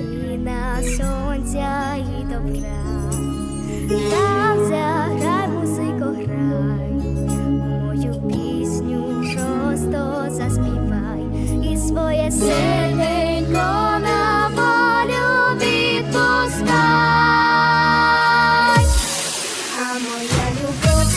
сина, сонця і добра, там заграй, музико, грай, мою пісню просто заспівай. І своє синенько на волю відпускай, а моя любов.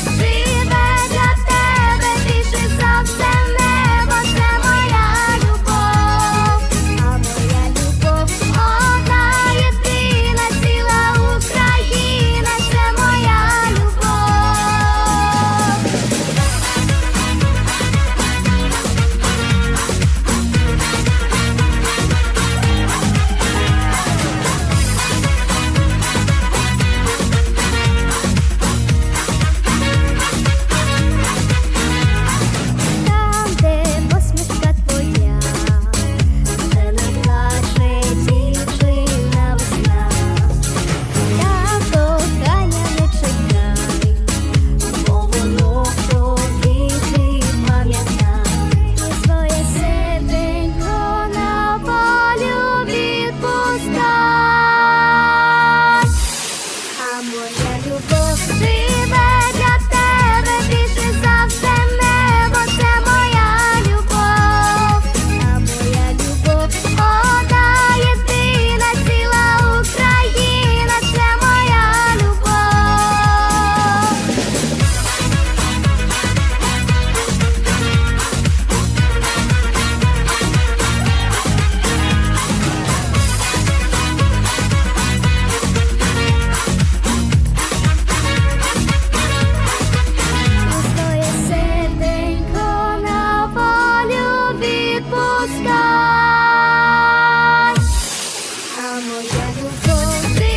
I will go